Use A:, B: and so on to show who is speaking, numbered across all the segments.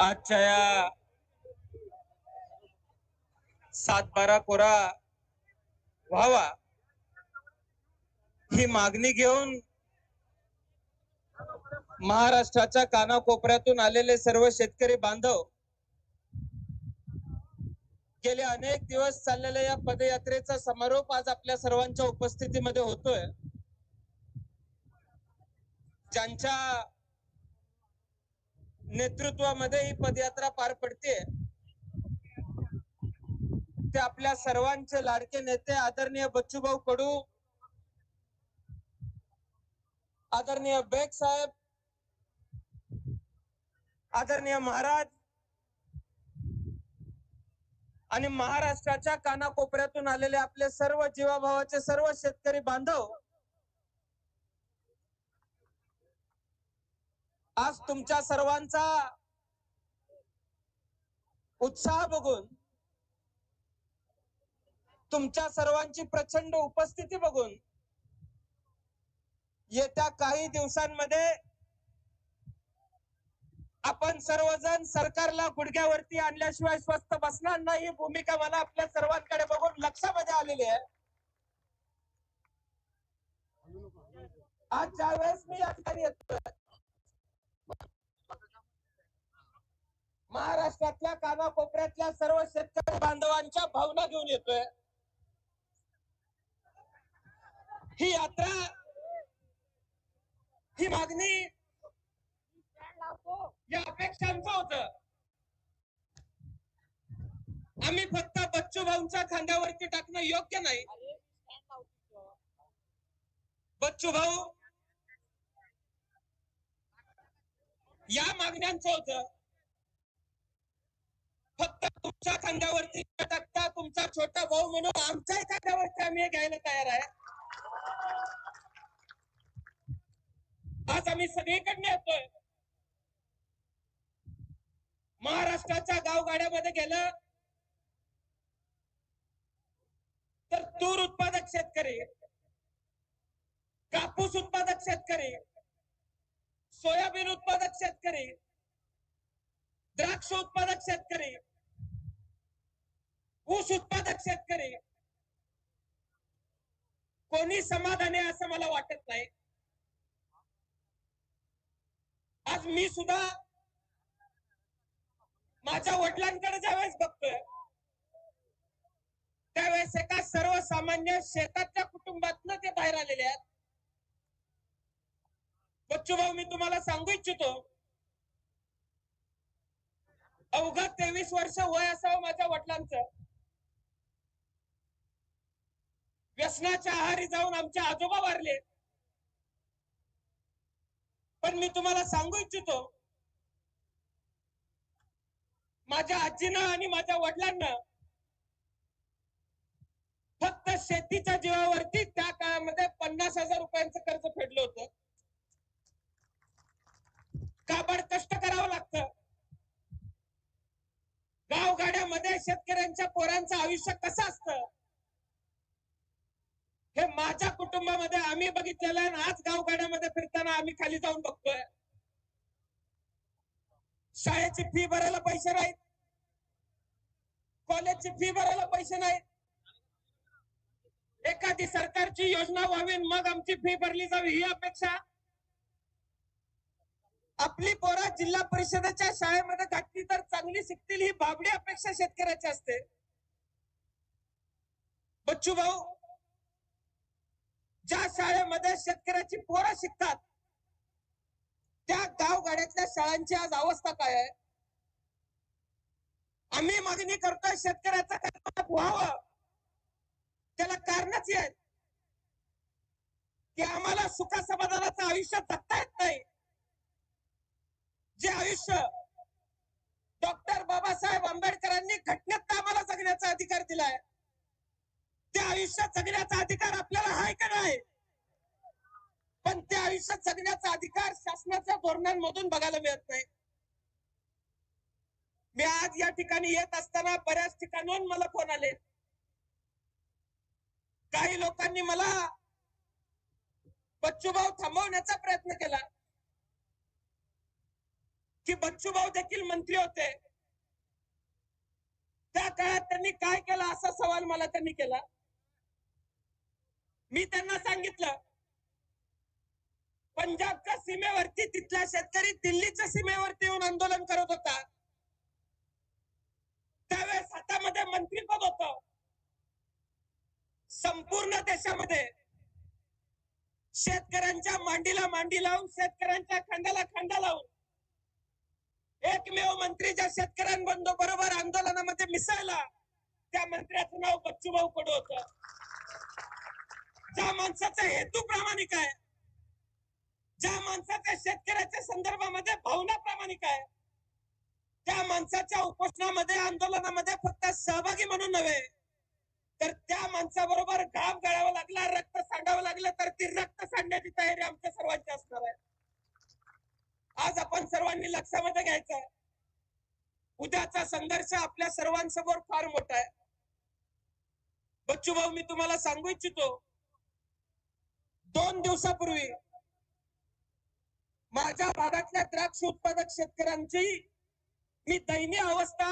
A: आजच्या या. सातबारा कोरा. व्हावा ही मागणी घेऊन महाराष्ट्राच्या कानाकोपऱ्यातून आलेले सर्व शेतकरी बांधव गेले अनेक दिवस चाललेल्या या पदयात्रेचा समारोप आज आपल्या सर्वांच्या उपस्थितीमध्ये होतोय. ज्यांच्या नेतृत्वामध्ये ही पदयात्रा पार पडते ते आपल्या सर्वांचे लाडके नेते आदरणीय बच्चूभाऊ कडू आदरणीय बेग साहेब आदरणीय महाराज आणि महाराष्ट्राच्या कानाकोपऱ्यातून आलेले आपले सर्व जीवाभावाचे सर्व शेतकरी बांधव आज तुमच्या सर्वांचा उत्साह बघून तुमच्या सर्वांची प्रचंड उपस्थिती बघून येत्या काही दिवसांमध्ये आपण सर्वजण सरकारला गुडघ्यावरती आणल्याशिवाय स्वस्त बसणार नाही ही भूमिका मला आपल्या सर्वांकडे बघून लक्षामध्ये आलेली आहे. आज ज्यावेळेस मी या ठिकाणी येतोय महाराष्ट्रातल्या कानाकोपऱ्यातल्या सर्व शेतकरी बांधवांच्या भावना घेऊन येतोय. ही यात्रा ही मागणी या अपेक्षांचं होत. आम्ही फक्त बच्चू भाऊंच्या खांद्यावरती टाकणं योग्य नाही. बच्चू भाऊ या मागण्यांचं होतं. फक्त तुमच्या खांद्यावरती न टाकता तुमचा छोटा भाऊ म्हणून आमच्या खांद्यावरती आम्ही घ्यायला तयार आहे. आज आम्ही सगळीकडनं येतोय. महाराष्ट्राच्या गावगाड्यामध्ये गेलं तर तूर उत्पादक शेतकरी कापूस उत्पादक शेतकरी सोयाबीन उत्पादक शेतकरी द्राक्ष उत्पादक शेतकरी. ऊस उत्पादक शेतकरी. कोणी समाधानी आहे असं मला वाटत नाही. आज मी सुद्धा माझ्या वडिलांकडे ज्यावेळेस बघतोय त्यावेळेस एका सर्वसामान्य शेतातल्या कुटुंबातन ते बाहेर आलेले आहेत. बच्चू भाऊ मी तुम्हाला सांगू इच्छितो अवघा तेवीस वर्ष वय असावं माझ्या वडिलांचं. व्यसनाच्या आहारी जाऊन आमचे आजोबा वारले. पण मी तुम्हाला सांगू इच्छितो माझ्या आजीनं आणि माझ्या वडिलांना फक्त शेतीच्या जीवावरती त्या काळामध्ये पन्नास हजार रुपयांचं कर्ज फेडलं होतं. काबड कष्ट करावं लागतं. गावगाड्यामध्ये शेतकऱ्यांच्या पोरांचं आयुष्य कसं असतं? हे माझ्या कुटुंबामध्ये आम्ही बघितलेलं आहे आज गावगाड्यामध्ये फिरताना आम्ही खाली जाऊन बघतोय. शाळेची फी भरायला पैसे नाहीत. कॉलेजची फी भरायला पैसे नाहीत. एखादी सरकारची योजना व्हावी मग आमची फी भरली जावी ही अपेक्षा आपली पोरं जिल्हा परिषदेच्या शाळेमध्ये घातली तर चांगली शिकतील ही बाबडी अपेक्षा शेतकऱ्याची असते. बच्चू भाऊ ज्या शाळेमध्ये शेतकऱ्याची पोरं शिकतात त्या गावगाड्यातल्या शाळांची आज अवस्था काय आहे? आम्ही मागणी करतोय शेतकऱ्याचा कर्जमाफ व्हावं. त्याला कारणच आहेत. की आम्हाला सुखा समाधानाचं आयुष्य जगता येत नाही. जे आयुष्य डॉक्टर बाबासाहेब आंबेडकरांनी घटनेत आम्हाला जगण्याचा अधिकार दिलाय ते आयुष्य जगण्याचा अधिकार आपल्याला आहे का नाही? पण ते आयुष्य जगण्याचा अधिकार शासनाच्या धोरणांमधून बघायला मिळत नाही. मी आज या ठिकाणी येत असताना बऱ्याच ठिकाणून मला फोन आले. काही लोकांनी मला बच्चूभाऊ थांबवण्याचा प्रयत्न केला. की बच्चूभाऊ देखील मंत्री होते. त्या काळात त्यांनी काय केलं? असा सवाल मला त्यांनी केला. मी त्यांना सांगितलं पंजाबच्या सीमेवरती तिथला शेतकरी दिल्लीच्या सीमेवरती येऊन आंदोलन करत होता. त्यावेळेस हातामध्ये मंत्रीपद होत. संपूर्ण देशामध्ये शेतकऱ्यांच्या मांडीला मांडी लावून शेतकऱ्यांच्या खांद्याला खांदा लावून एकमेव मंत्री ज्या शेतकऱ्यांबंधू बरोबर आंदोलनामध्ये मिसळला त्या मंत्र्याचं नाव बच्चूभाऊ कडू होत. ज्या माणसाचा हेतू प्रामाणिक आहे ज्या माणसाच्या शेतकऱ्याच्या संदर्भामध्ये भावना प्रामाणिक आहे त्या माणसाच्या उपोषणामध्ये आंदोलनामध्ये फक्त सहभागी म्हणून नव्हे तर त्या माणसाबरोबर घाम गळावा लागला रक्त सांडावं लागलं तर ती रक्त सांडण्याची तयारी आमच्या सर्वांची असणार आहे. आज आपण सर्वांनी लक्षामध्ये घ्यायचं आहे उद्याचा संघर्ष आपल्या सर्वांसमोर फार मोठा आहे. बच्चू भाऊ मी तुम्हाला सांगू इच्छितो दोन दिवसापूर्वी माझ्या भागातल्या द्राक्ष उत्पादक शेतकऱ्यांची मी दयनीय अवस्था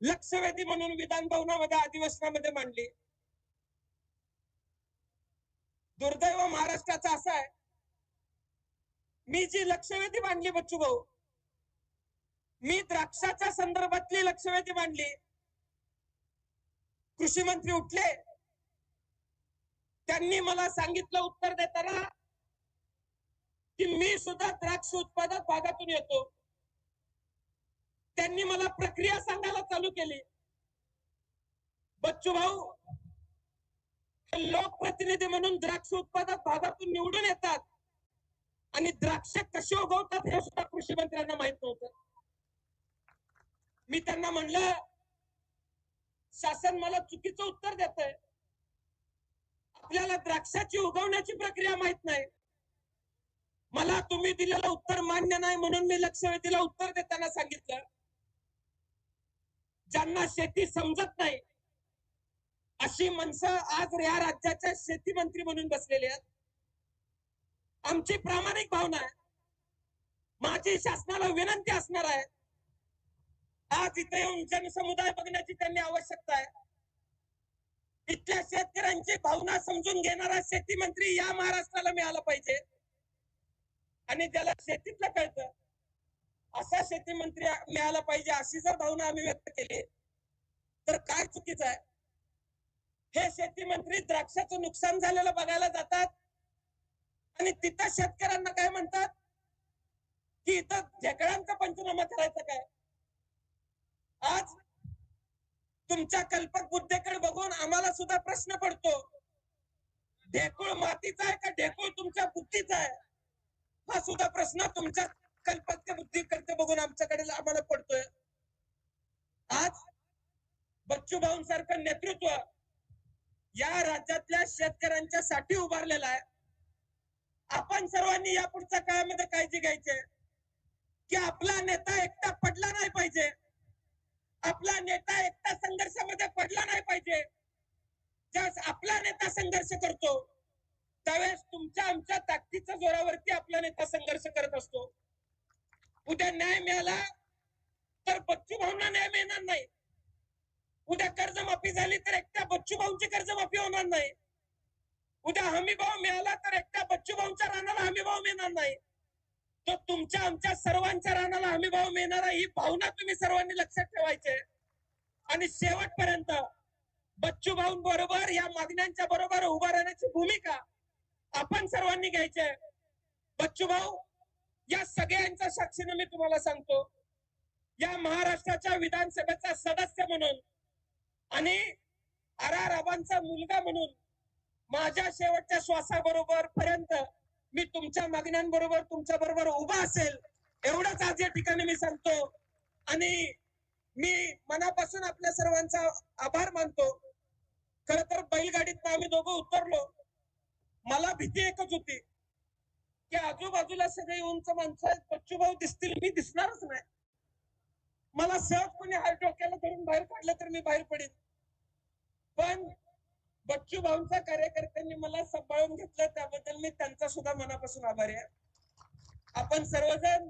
A: लक्षवेधी म्हणून विधान भवनामध्ये अधिवेशनामध्ये मांडली. दुर्दैव महाराष्ट्राचा असा आहे मी जी लक्षवेधी मांडली बच्चू भाऊ मी द्राक्षाच्या संदर्भातली लक्षवेधी मांडली. कृषी मंत्री उठले. त्यांनी मला सांगितलं उत्तर देताना की मी सुद्धा द्राक्ष उत्पादक भागातून येतो. त्यांनी मला प्रक्रिया सांगायला चालू केली. बच्चू भाऊ लोकप्रतिनिधी म्हणून द्राक्ष उत्पादक भागातून निवडून येतात. आणि द्राक्ष कशी उगवतात हे सुद्धा कृषी मंत्र्यांना माहीत नव्हतं. मी त्यांना म्हणलं शासन मला चुकीचं उत्तर देत आहे आपल्याला द्राक्षाची उगवण्याची प्रक्रिया माहीत नाही. मला तुम्ही दिलेलं उत्तर मान्य नाही म्हणून मी लक्षवेधीला उत्तर देताना सांगितलं. ज्यांना शेती समजत नाही अशी माणसं आज या राज्याच्या शेती मंत्री म्हणून बसलेली आहेत. आमची प्रामाणिक भावना आहे. माझी शासनाला विनंती असणार आहे. आज इथे येऊन जनसमुदाय बघण्याची त्यांनी आवश्यकता आहे. इथल्या शेतकऱ्यांची भावना समजून घेणारा शेती मंत्री या महाराष्ट्राला मिळाला पाहिजे. आणि ज्याला शेतीतलं कळतं असा शेती मंत्री मिळाला पाहिजे अशी जर भावना आम्ही व्यक्त केली तर काय चुकीचं आहे? हे शेती मंत्री द्राक्षाचं नुकसान झालेलं बघायला जातात. आणि तिथं शेतकऱ्यांना काय म्हणतात? की इथं झेकड्यांचा पंचनामा करायचा काय? आज तुमच्या कल्पक बुद्धीकडे बघून आम्हाला सुद्धा प्रश्न पडतो. ढेकूळ मातीचा आहे का ढेकूळ तुमच्या बुद्धीचा आहे? हा सुद्धा प्रश्न तुमच्या कल्पक बुद्धी करते बघून आमच्याकडे आम्हाला पडतोय. आज बच्चू भाऊंसारखं नेतृत्व या राज्यातल्या शेतकऱ्यांच्या साठी उभारलेलं आहे. आपण सर्वांनी या पुढच्या काळामध्ये काळजी घ्यायची. की आपला नेता एकटा पडला नाही पाहिजे. आपला नेता एकटा संघर्षामध्ये पडला नाही पाहिजे. ज्यावेळेस आपला नेता संघर्ष करतो त्यावेळेस तुमच्या आमच्या ताकदीच्या जोरावरती आपला नेता संघर्ष करत असतो. उद्या न्याय मिळाला तर बच्चू भाऊंना न्याय मिळणार नाही. उद्या कर्जमाफी झाली तर एकट्या बच्चू भाऊंची कर्जमाफी होणार नाही. उद्या हमी भाव मिळाला तर एकट्या बच्चूभाऊंच्या रानाला हमी भाव मिळणार नाही. तो तुमच्या आमच्या सर्वांच्या रानाला हमी भाव ही भावना तुम्ही सर्वांनी लक्षात ठेवायचे आणि शेवटपर्यंत बच्चूभाऊं बरोबर या मागण्यांच्या बरोबर उभा राहण्याची भूमिका आपण सर्वांनी घ्यायची आहे. बच्चू भाऊ या सगळ्यांच्या साक्षीनं मी तुम्हाला सांगतो या महाराष्ट्राच्या विधानसभेचा सदस्य म्हणून आणि आर आबांचा मुलगा म्हणून माझ्या शेवटच्या श्वासाबरोबर पर्यंत मी तुमच्या मागण्यांबरोबर तुमच्या बरोबर उभा असेल एवढंच आज या ठिकाणी मी सांगतो. आणि मी मनापासून आपल्या सर्वांचा आभार मानतो. खर तर बैलगाडीत आम्ही दोघं उतरलो. मला भीती एकच होती की आजूबाजूला सगळी उंच माणसं आहेत बच्चू भाऊ दिसतील मी दिसणारच नाही. मला सहजपणे हार डोक्याला धरून बाहेर काढलं तर मी बाहेर पडेन. पण बच्चू भाऊंच्या कार्यकर्त्यांनी मला सांभाळून घेतलं त्याबद्दल मी त्यांचा सुद्धा मनापासून आभारी आहे. आपण सर्वजण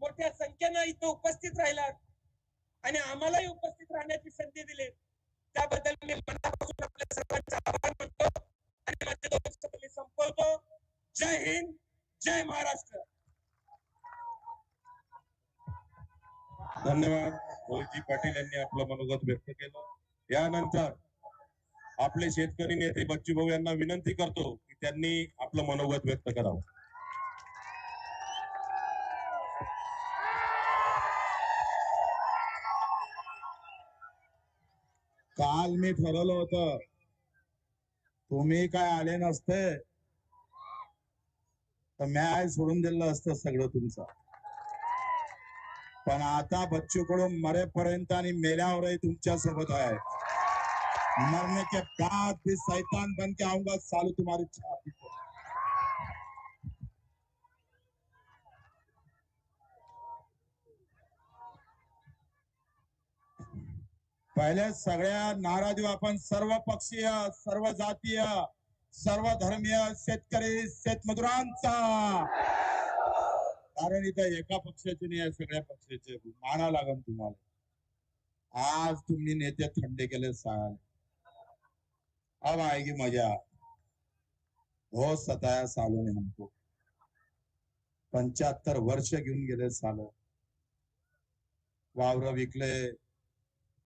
A: मोठ्या संख्येनं इथं उपस्थित राहिलात आणि आम्हालाही उपस्थित राहण्याची संधी दिली त्याबद्दल मी मनापासून आपल्या सर्वांचा आभार मानतो आणि माझ्या संपवतो. जय हिंद जय महाराष्ट्र.
B: धन्यवाद. मोहितजी पाटील यांनी आपलं मनोगत व्यक्त केलं. यानंतर आपले शेतकरी नेते बच्चू भाऊ यांना विनंती करतो की त्यांनी आपलं मनोगत व्यक्त करावं.
C: काल मी ठरवलं होतं तुम्ही काय आले नसते तर मॅच सोडून दिलं असतं सगळं तुमचं. पण आता बच्चू कडून मरेपर्यंत आणि मेल्यावरही तुमच्यासोबत आहे. मरने के बाद भी शैतान बन के आऊंगा सालू तुम्हारी छाती को पहिले सगळ्या देऊ आपण सर्व पक्षीय सर्व जातीय सर्व धर्मीय शेतकरी शेतमजुरांचा। कारण इथं एका पक्षाचे नाही आहे सगळ्या पक्षाचे. माना लागन तुम्हाला. आज तुम्ही नेते थंडे केले सांग अब आएगी मजा। बहुत सताया सालों ने हमको। पंच्याहत्तर वर्ष घेऊन गेले साल? वावर विकले